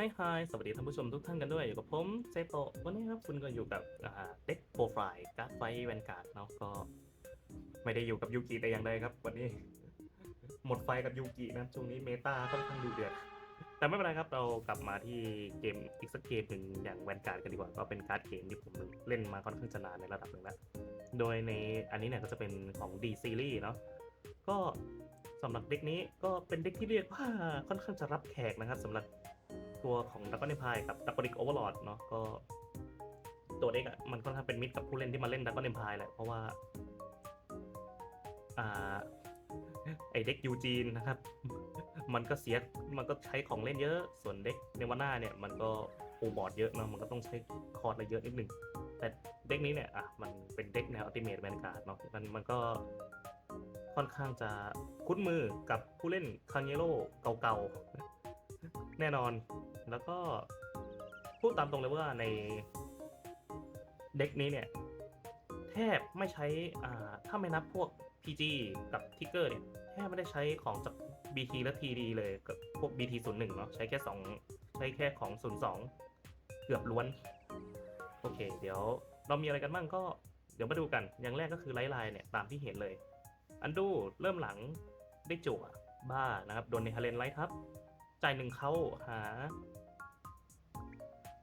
ฮไฮสวัสดีท่านผู้ชมทุกท่านกันด้วย อยู่กับผมเซโตวันนี้ครับคุณก็อยู่กับเด็กโปรไฟล์การ์ดไฟแวนการ์ดเนาะก็ ไม่ได้อยู่กับยูกิแต่อย่างใดครับ วันนี้ หมดไฟกับยูกินะช่วงนี้เมตาค่อนข้างดูเดือดแต่ไม่เป็นไรครับเรากลับมาที่เกมอีกสักเกมหนึ่งอย่างแวนการ์ดกันดีกว่าก็เป็นการ์ดเกมที่ผมเล่นมาค่อนข้างจะนานในระดับหนึ่งแล้วโดยในอันนี้เนี่ยก็จะเป็นของ D Series เนาะก็สำหรับเด็กนี้ก็เป็นเด็กที่เรียกว่าค่อนข้างจะรับแขกนะครับสำหรับ ตัวของดัก o อน p พายกับดัก o อ i กโอเวอร์ลอดเนาะก็ตัวเด็กอะ่ะมันค่อนข้างเป็นมิตรกับผู้เล่นที่มาเล่นดัก o อน p พายแหละเพราะว่า อ่า ไอเด็กยูจีนนะครับ มันก็เสียมันก็ใช้ของเล่นเยอะ ส่วนเด็กเนวาน่าเนี่ย มันก็ฟูบอร์ดเยอะเนาะมันก็ต้องใช้คอร์ดอะไรเยอะนิดนึงแต่เด็กนี้เนี่ยอะมันเป็นเด็กแนวอัลติเมทแวนการ์ดเนาะมันมันก็ค่อนข้างจะคุ้นมือกับผู้เล่นคังเยโร่เก่าๆ แน่นอน แล้วก็พูดตามตรงเลยว่าในเด็กนี้เนี่ย แทบไม่ใช้อ่าถ้าไม่นับพวก PG กับทิกเกอร์เนี่ย แทบไม่ได้ใช้ของจาก BT และ TD เลยกับพวก BT 0 1เนาะใช้แค่ 2 ใช้แค่ของ 02 เกือบล้วน โอเค เดี๋ยวเรามีอะไรกันบ้างก็เดี๋ยวมาดูกันอย่างแรกก็คือไลท์ไลน์เนี่ยตามที่เห็นเลย อันดูเริ่มหลังได้จั่วบ้านะครับ โดนในฮาเลนไลท์ทับ จ่ายหนึ่งเข้าหา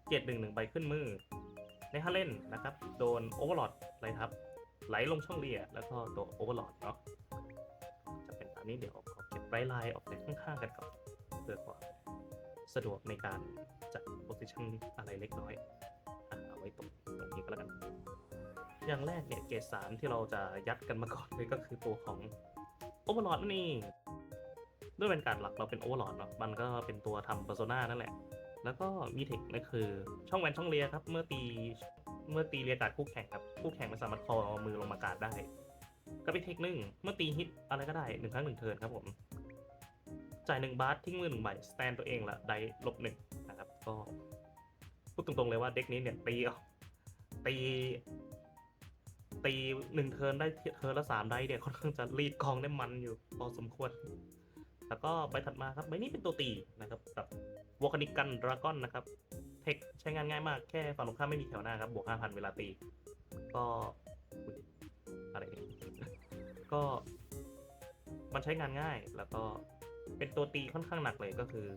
เจ็ดหนึ่งหนึ่งใบขึ้นมือ ในฮาเลนนะครับ โดนโอเวอร์ลอดไลท์ทับ ไหลลงช่องเรียแล้วก็ตัวโอเวอร์ลอดเนาะจะเป็นตามนี้เดี๋ยวขอเก็บไลท์ไลน์ออกจากข้างๆกันก่อนเพื่อความสะดวกในการจัดโพสิชันอะไรเล็กน้อยเอาไว้ตรงตรงนี้ก็แล้วกัน อย่างแรกเนี่ยเกรดสามที่เราจะยัดกันมาก่อนเลยก็คือตัวของโอเวอร์ลอดนั่นเองด้วยเป็นการหลักเราเป็นโอเวอร์ลอดเนาะมันก็เป็นตัวทำเปอร์โซนานั่นแหละ แล้วก็มีเทคนั่นคือ ช่องแวนช่องเลียครับ เมื่อตีเมื่อตีเรียการ์ดคู่แข่งครับคู่แข่งไม่สามารถคอมือลงมาการ์ดได้ก็เป็นเทคหนึ่งเมื่อตีฮิตอะไรก็ได้หนึ่งครั้งหนึ่งเทิร์นครับผม จ่ายหนึ่งบาททิ้งมือหนึ่งใบสแตนตัวเองละได้ลบหนึ่งนะครับก็พูดตรงๆเลยว่าเด็กนี้เนี่ยตีเอาตี ตีหนึ่งเทิร์นได้เทิร์นละสามได้เนี่ยค่อนข้างจะรีดกองได้มันอยู่พอสมควร แล้วก็ใบถัดมาครับใบนี้เป็นตัวตีนะครับกับวอคานิกันดราก้อนนะครับ เทคใช้งานง่ายมากแค่ฝั่งตรงข้ามไม่มีแถวหน้าครับบวกห้าพันเวลาตี ก็อะไรก็มันใช้งานง่ายแล้วก็เป็นตัวตีค่อนข้างหนักเลยก็คือ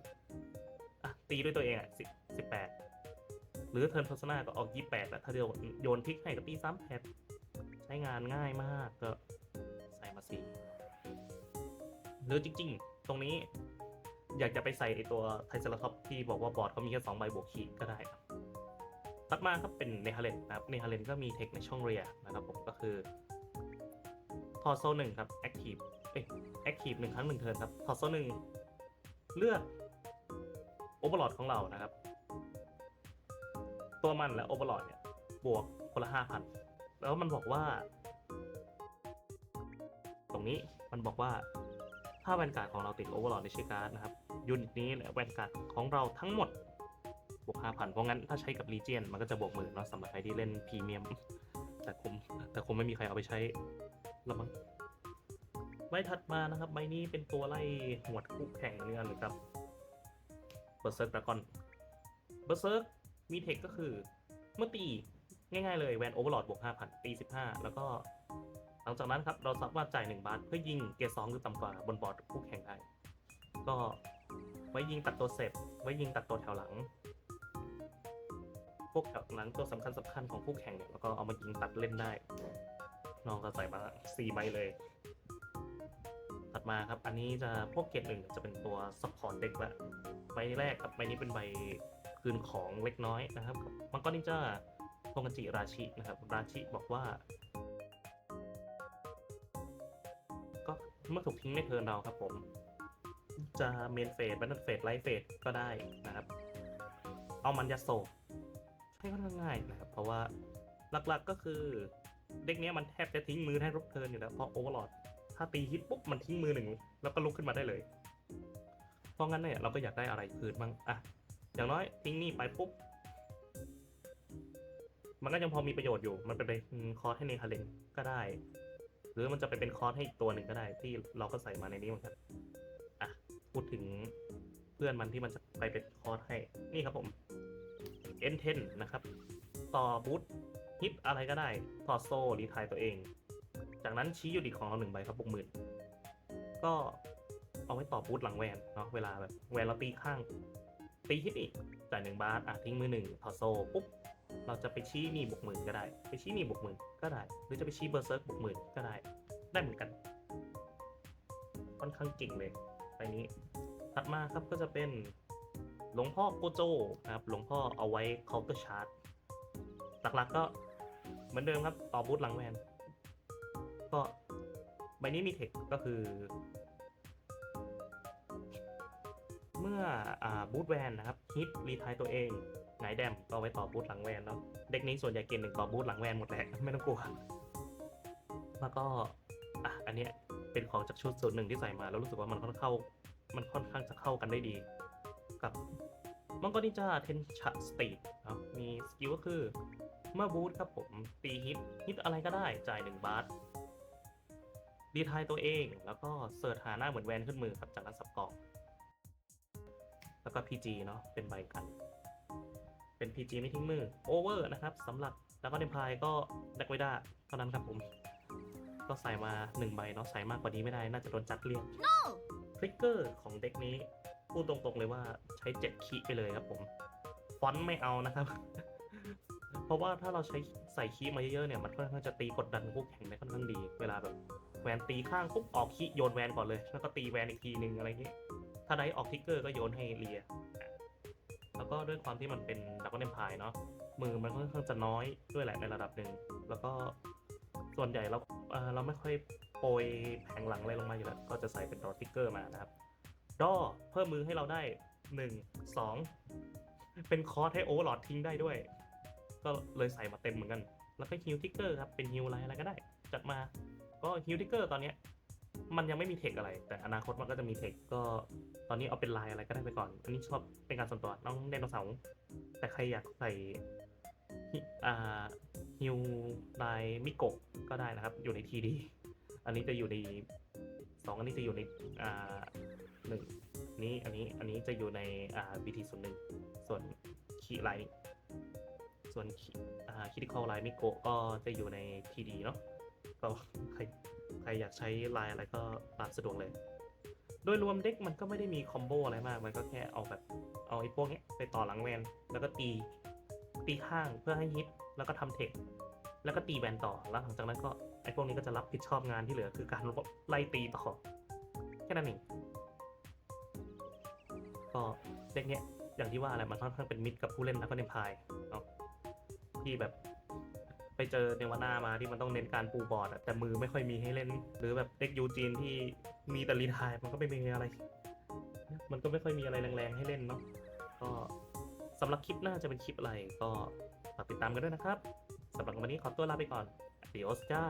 อะตีด้วยตัวเองอะสิบสิบแปดหรือเทิร์น p พ r ร์ n นาก็ออก28แล้วถ้าเดียวโยนทิกให้ก็ตีซ้ำแพทใช้งานง่ายมากก็ใส่มาสี่หรือจริง ๆ ตรงนี้ อยากจะไปใส่ไอตัวไทเซราท็อปที่บอกว่าบอร์ดเขามีแค่2ใบบวกขีดก็ได้ครับตัดมาครับเป็นเนฮาเลนนะครับเนฮาเลนก็มีเทคในช่องเรียนะครับผมก็คือทอโซหนึ่งครับแอคทีฟเอ้ยแอคทีฟหนึ่งครั้งหนึ่งเทิร์นครับทอโซหนึ่งเลือกโอเวอร์ลอดของเรานะครับ ตัวมันและโอเวอร์ลอดเนี่ยบวกคนละห้าพันแล้วมันบอกว่า ตรงนี้มันบอกว่า ถ้าแวนการ์ดของเราติดโอเวอร์ลอดในชื่อการ์ดนะครับยูนิตนี้และแวนการ์ดของเราทั้งหมดบวกห้าพันเพราะงั้นถ้าใช้กับลีเจียนมันก็จะบวกหมื่นเนาะสำหรับใครที่เล่นพรีเมียม แต่คงแต่คงไม่มีใครเอาไปใช้ละมั้งใบถัดมานะครับใบนี้เป็นตัวไล่หวดคู่แข่งเหมือนกันเลยครับเบอร์เซิร์กดราก้อนเบอร์เซิร์กมีเทคก็คือเมื่อตีง่ายๆเลยแวนโอเวอร์ลอดบวก5,000ตี15 แล้วก็ ลังจากนั้นครับเราสามารถจ่าย 1 บาทเพื่อยิงเกรดสองหรือต่ำกว่าบนบอร์ดคู่แข่งได้ ก็ไว้ยิงตัดตัวเสร็จไว้ยิงตัดตัวแถวหลัง พวกแถวหลังตัวสำคัญสำคัญของคู่แข่งเนี่ยแล้วก็เอามายิงตัดเล่นได้น้องก็ใส่มา4ใบเลย ถัดมาครับ อันนี้จะพวกเกรดหนึ่งจะเป็นตัวซัพพอร์ตเด็กละใบแรกครับใบนี้เป็นใบคืนของเล็กน้อยนะครับมังกรนินจาโทงันจิราชินะครับ ราชิบอกว่า เมื่อถูกทิ้งในเทิร์นเราครับผม จะเมนเฟสบันเดเฟสไลท์เฟสก็ได้นะครับ เอามันยัดโซใช้ค่อนข้างง่ายนะครับ เพราะว่าหลักๆก็คือเด็กนี้มันแทบจะทิ้งมือให้รบเทิร์นอยู่แล้วเพราะโอเวอร์ลอดถ้าตีฮิตปุ๊บมันทิ้งมือหนึ่งแล้วก็ลุกขึ้นมาได้เลย เพราะงั้นเนี่ยเราก็อยากได้อะไรคืนบ้างอะอย่างน้อยทิ้งนี่ไปปุ๊บมันก็ยังพอมีประโยชน์อยู่ มันเป็นคอร์สให้ในฮาเลนก็ได้ รือมันจะไปเป็นคอร์สให้อีกตัวหนึ่งก็ได้ ที่เราก็ใส่มาในนี้เหมือนกันอะพูดถึงเพื่อนมันที่มันจะไปเป็นคอร์สให้นี่ครับผม N10 นะครับต่อบูทฮิตอะไรก็ได้ถอดโซ่รีไทายตัวเอง จากนั้นชี้อยู่ดีของเราหนึ่งใบครับบุกหมื่นก็เอาไว้ต่อบูทหลังแวนเนาะเวลาแบบแวนเราตีข้าง ตีฮิตอีกจ่ายหนึ่งบาทอะทิ้งมือหนึ่งถอดโซ่ปุ๊บ เราจะไปชี้นี่บวกหมื่นก็ได้ ไปชี้นี่บวกหมื่นก็ได้ หรือจะไปชี้เบอร์เซิร์กบวกหมื่นก็ได้ ได้เหมือนกัน ค่อนข้างเก่งเลยไปนี้ ถัดมาครับก็จะเป็นหลวงพ่อโกโจนะครับ หลวงพ่อเอาไว้เคาน์เตอร์ชาร์จหลักๆก็เหมือนเดิมครับ ต่อบูทหลังแวน ก็ใบนี้มีเทคก็คือ เมื่ออบูทแวนนะครับฮิตรีทายตัวเอง หงายแดมก็ไว้ต่อบูทหลังแวนเนาะเด็กนี้ส่วนใหญ่เกณฑ์หนึ่งต่อบูทหลังแวนหมดแหละไม่ต้องกลัว แล้วก็อะอันเนี้ยเป็นของจากชุดส่วนหนึ่งที่ใส่มาแล้วรู้สึกว่ามันค่อนเข้า มันค่อนข้างจะเข้ากันได้ดี กับมังกรนินจาเทนชะสตีดครับมีสกิลก็คือเมื่อบูทครับผมตีฮิตฮิตอะไรก็ได้จ่ายหนึ่งบาทดีทายตัวเองแล้วก็เสิร์ชหาหน้าเหมือนแวนขึ้นมือครับจากนั้นสับกล่อง แล้วก็ PG เนาะเป็นใบกัน เป็น PG ไม่ทิ้งมือ Over นะครับสำหรับแล้วก็เดนพายก็ดักไวด้าเท่านั้นครับผม ก็ใส่มา 1 ใบเนาะใส่มากกว่านี้ไม่ได้น่าจะโดนจัดเรียกทริกเกอร์ของเด็กนี้ พูดตรงๆเลยว่าใช้7คีย์ไปเลยครับผม ฟอนต์ไม่เอานะครับ เพราะว่าถ้าเราใช้ใส่คีย์มาเยอะๆเนี่ยมันค่อนข้างจะตีกดดันคู่แข่งได้ค่อนข้างดี เวลาแบบแวนตีข้างปุ๊บออกคีย์โยนแวนก่อนเลย แล้วก็ตีแวนอีกทีนึงอะไรอย่างเงี้ยถ้าได้ออกทิกเกอร์ก็โยนให้เลียแล้ว ก็ด้วยความที่มันเป็นดับเบิลเนพายเนาะมือมันค่อนข้างจะน้อยด้วยแหละในระดับหนึ่งแล้วก็ส่วนใหญ่เราเราไม่ค่อยโปรยแผงหลังอะไรลงมาอยู่แล้ว ก็จะใส่เป็นดอทิกเกอร์มานะครับดอเพิ่มมือให้เราได้1 2เป็นคอร์สให้โอเวอร์ลอดทิ้งได้ด้วย ก็เลยใส่มาเต็มเหมือนกัน แล้วก็ฮิลทิกเกอร์ครับ เป็นฮิลอะไรอะไรก็ได้ จัดมาก็ฮิลทิกเกอร์ตอนนี้ มันยังไม่มีเทคอะไร แต่อนาคตมันก็จะมีเทคก็ตอนนี้เอาเป็นลายอะไรก็ได้ไปก่อน อันนี้ชอบเป็นการส่วนตัวน้องไดโนเสาร์แต่ใครอยากใส่ฮิฮิวลายมิโกะก็ได้นะครับ อยู่ในทีดีอันนี้จะอยู่ในสองอันนี้จะอยู่ในอ่าหนึ่งนี้อันนี้อันนี้จะอยู่ในอ่า BT ส่วนหนึ่งส่วนคีไลน์ส่วนคีอ่าคิดิคอลไลน์มิโกะก็จะอยู่ในทีดีเนาะก็ใคร ใครอยากใช้ลายอะไรก็ตามสะดวกเลย โดยรวมเด็กมันก็ไม่ได้มีคอมโบอะไรมาก มันก็แค่เอาแบบเอาไอ้พวกนี้ไปต่อหลังแวนแล้วก็ตีตีข้างเพื่อให้ฮิตแล้วก็ทำเทคแล้วก็ตีแวนต่อแล้วหลังจากนั้นก็ไอ้พวกนี้ก็จะรับผิดชอบงานที่เหลือคือการไล่ตีต่อแค่นั้นเองก็เด็กเนี้ยอย่างที่ว่าอะไรมันค่อนข้างเป็นมิตรกับผู้เล่นแล้วก็เนมพายเนาะที่แบบ ไปเจอเนวาน่ามาที่มันต้องเน้นการปูบอร์ดอะแต่มือไม่ค่อยมีให้เล่น หรือแบบเด็กยูจีนที่มีแต่รีไทายมันก็ไม่มีอะไร มันก็ไม่ค่อยมีอะไรแรงๆให้เล่นเนาะก็สำหรับคลิปหน้าจะเป็นคลิปอะไรก็ฝากติดตามกันด้วยนะครับสำหรับวันนี้ขอตัวลาไปก่อน Adios จ้า